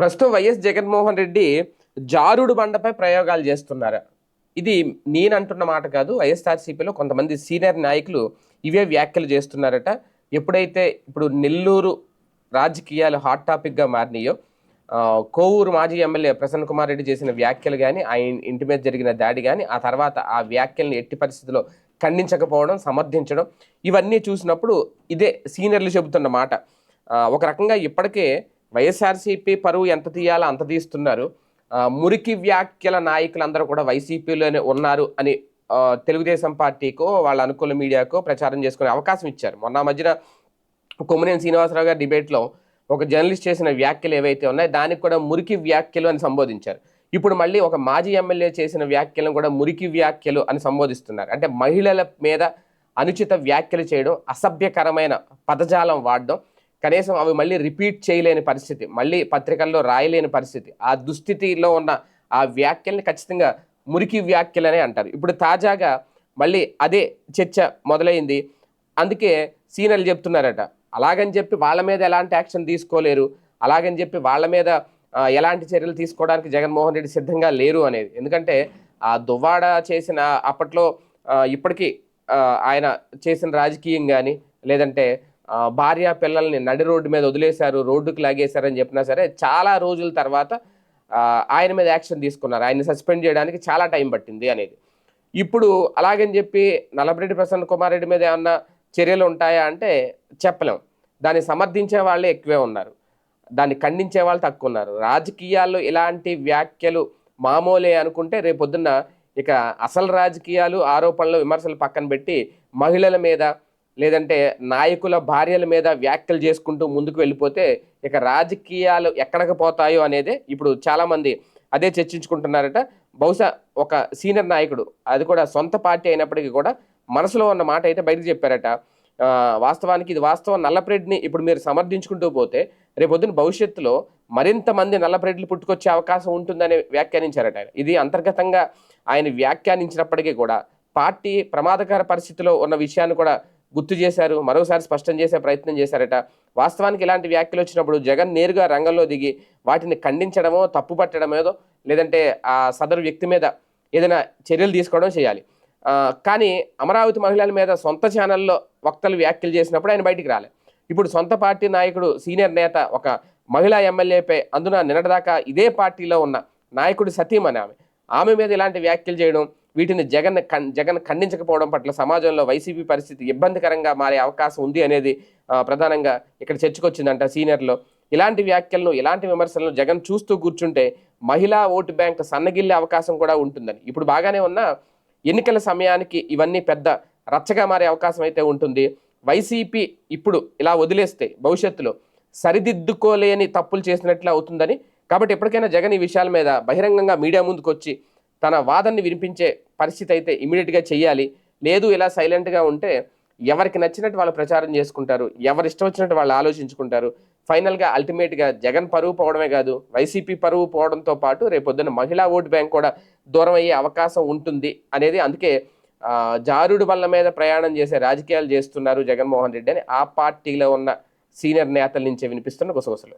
ప్రస్తుతం వైఎస్ జగన్మోహన్ రెడ్డి జారుడు బండపై ప్రయోగాలు చేస్తున్నారు. ఇది నేను అంటున్న మాట కాదు వైఎస్ఆర్సీపీలో కొంతమంది సీనియర్ నాయకులు ఇవే వ్యాఖ్యలు చేస్తున్నారట. ఎప్పుడైతే ఇప్పుడు నెల్లూరు రాజకీయాలు హాట్ టాపిక్గా మారినాయో కోవూరు మాజీ ఎమ్మెల్యే ప్రసన్న కుమార్ రెడ్డి చేసిన వ్యాఖ్యలు కానీ ఆయన ఇంటి మీద జరిగిన దాడి కానీ ఆ తర్వాత ఆ వ్యాఖ్యల్ని ఎట్టి పరిస్థితుల్లో ఖండించకపోవడం సమర్థించడం ఇవన్నీ చూసినప్పుడు ఇదే సీనియర్లు చెబుతున్న మాట. ఒక రకంగా ఇప్పటికే వైఎస్ఆర్సీపీ పరువు ఎంత తీయాలో అంత తీస్తున్నారు. మురికి వ్యాఖ్యల నాయకులందరూ కూడా వైసీపీలోనే ఉన్నారు అని తెలుగుదేశం పార్టీకో వాళ్ళ అనుకూల మీడియాకో ప్రచారం చేసుకునే అవకాశం ఇచ్చారు. మొన్న మధ్యన కొమ్మినేని శ్రీనివాసరావు గారి డిబేట్లో ఒక జర్నలిస్ట్ చేసిన వ్యాఖ్యలు ఏవైతే ఉన్నాయో దానికి కూడా మురికి వ్యాఖ్యలు అని సంబోధించారు. ఇప్పుడు మళ్ళీ ఒక మాజీ ఎమ్మెల్యే చేసిన వ్యాఖ్యలను కూడా మురికి వ్యాఖ్యలు అని సంబోధిస్తున్నారు. అంటే మహిళల మీద అనుచిత వ్యాఖ్యలు చేయడం అసభ్యకరమైన పదజాలం వాడడం కనీసం అవి మళ్ళీ రిపీట్ చేయలేని పరిస్థితి మళ్ళీ పత్రికల్లో రాయలేని పరిస్థితి. ఆ దుస్థితిలో ఉన్న ఆ వ్యాఖ్యల్ని ఖచ్చితంగా మురికి వ్యాఖ్యలనే అంటారు. ఇప్పుడు తాజాగా మళ్ళీ అదే చర్చ మొదలైంది. అందుకే సీనియర్లు చెప్తున్నారట అలాగని చెప్పి వాళ్ళ మీద ఎలాంటి యాక్షన్ తీసుకోలేరు అలాగని చెప్పి వాళ్ళ మీద ఎలాంటి చర్యలు తీసుకోవడానికి జగన్మోహన్ రెడ్డి సిద్ధంగా లేరు అనేది. ఎందుకంటే ఆ దువ్వాడ చేసిన అప్పట్లో ఇప్పటికీ ఆయన చేసిన రాజకీయం కానీ లేదంటే భార్య పిల్లల్ని నడి రోడ్డు మీద వదిలేశారు రోడ్డుకి లాగేశారని చెప్పినా సరే చాలా రోజుల తర్వాత ఆయన మీద యాక్షన్ తీసుకున్నారు. ఆయన సస్పెండ్ చేయడానికి చాలా టైం పట్టింది అనేది. ఇప్పుడు అలాగని చెప్పి నలభరెడ్డి ప్రసన్న కుమార్ రెడ్డి మీద ఏమన్నా చర్యలు ఉంటాయా అంటే చెప్పలేం. దాన్ని సమర్థించే వాళ్ళే ఎక్కువే ఉన్నారు. దాన్ని ఖండించే వాళ్ళు తక్కువ ఉన్నారు. రాజకీయాల్లో ఇలాంటి వ్యాఖ్యలు మామూలే అనుకుంటే రేపొద్దున్న ఇక అసలు రాజకీయాలు ఆరోపణలు విమర్శలు పక్కన పెట్టి మహిళల మీద లేదంటే నాయకుల భార్యల మీద వ్యాఖ్యలు చేసుకుంటూ ముందుకు వెళ్ళిపోతే ఇక రాజకీయాలు ఎక్కడికి పోతాయో అనేది ఇప్పుడు చాలామంది అదే చర్చించుకుంటున్నారట. బహుశా ఒక సీనియర్ నాయకుడు అది కూడా సొంత పార్టీ అయినప్పటికీ కూడా మనసులో ఉన్న మాట అయితే బయటకు చెప్పారట. వాస్తవానికి ఇది వాస్తవం. నల్లప్రెడ్డిని ఇప్పుడు మీరు సమర్థించుకుంటూ పోతే రేపొద్దున భవిష్యత్తులో మరింత మంది నల్లప్రెడ్లు పుట్టుకొచ్చే అవకాశం ఉంటుందని వ్యాఖ్యానించారట ఆయన. ఇది అంతర్గతంగా ఆయన వ్యాఖ్యానించినప్పటికీ కూడా పార్టీ ప్రమాదకర పరిస్థితిలో ఉన్న విషయాన్ని కూడా గుర్తు చేశారు మరోసారి స్పష్టం చేసే ప్రయత్నం చేశారట. వాస్తవానికి ఇలాంటి వ్యాఖ్యలు వచ్చినప్పుడు జగన్ నేరుగా రంగంలో దిగి వాటిని ఖండించడమో తప్పుపట్టడమేదో లేదంటే ఆ సదరు వ్యక్తి మీద ఏదైనా చర్యలు తీసుకోవడం చేయాలి. కానీ అమరావతి మహిళల మీద సొంత ఛానల్లో వక్తలు వ్యాఖ్యలు చేసినప్పుడు ఆయన బయటికి రాలే. ఇప్పుడు సొంత పార్టీ నాయకుడు సీనియర్ నేత ఒక మహిళా ఎమ్మెల్యేపై అందున నిన్నటిదాకా ఇదే పార్టీలో ఉన్న నాయకుడు సతీమణి ఆమె. ఆమె మీద ఇలాంటి వ్యాఖ్యలు చేయడం వీటిని జగన్ జగన్ ఖండించకపోవడం పట్ల సమాజంలో వైసీపీ పరిస్థితి ఇబ్బందికరంగా మారే అవకాశం ఉంది అనేది ప్రధానంగా ఇక్కడ చర్చకొచ్చిందంట సీనియర్లో. ఇలాంటి వ్యాఖ్యలను ఇలాంటి విమర్శలను జగన్ చూస్తూ కూర్చుంటే మహిళా ఓటు బ్యాంక్ సన్నగిల్లే అవకాశం కూడా ఉంటుందని. ఇప్పుడు బాగానే ఉన్న ఎన్నికల సమయానికి ఇవన్నీ పెద్ద రచ్చగా మారే అవకాశం అయితే ఉంటుంది. వైసీపీ ఇప్పుడు ఇలా వదిలేస్తే భవిష్యత్తులో సరిదిద్దుకోలేని తప్పులు చేసినట్లు అవుతుందని కాబట్టి ఎప్పటికైనా జగన్ ఈ విషయాల మీద బహిరంగంగా మీడియా ముందుకు వచ్చి తన వాదనని వినిపించే పరిస్థితి అయితే ఇమీడియట్గా చేయాలి లేదు ఇలా సైలెంట్గా ఉంటే ఎవరికి నచ్చినట్టు వాళ్ళు ప్రచారం చేసుకుంటారు ఎవరు ఇష్టం వచ్చినట్టు వాళ్ళు ఆలోచించుకుంటారు. ఫైనల్గా అల్టిమేట్గా జగన్ పరువు పోవడమే కాదు వైసీపీ పరువు పోవడంతో పాటు రేపొద్దున మహిళా ఓటు బ్యాంక్ కూడా దూరం అయ్యే అవకాశం ఉంటుంది అనేది అందుకే జారుడు వల్ల మీద ప్రయాణం చేసే రాజకీయాలు చేస్తున్నారు జగన్మోహన్ రెడ్డి అని ఆ పార్టీలో ఉన్న సీనియర్ నేతల నుంచే వినిపిస్తున్న గుసగుసలు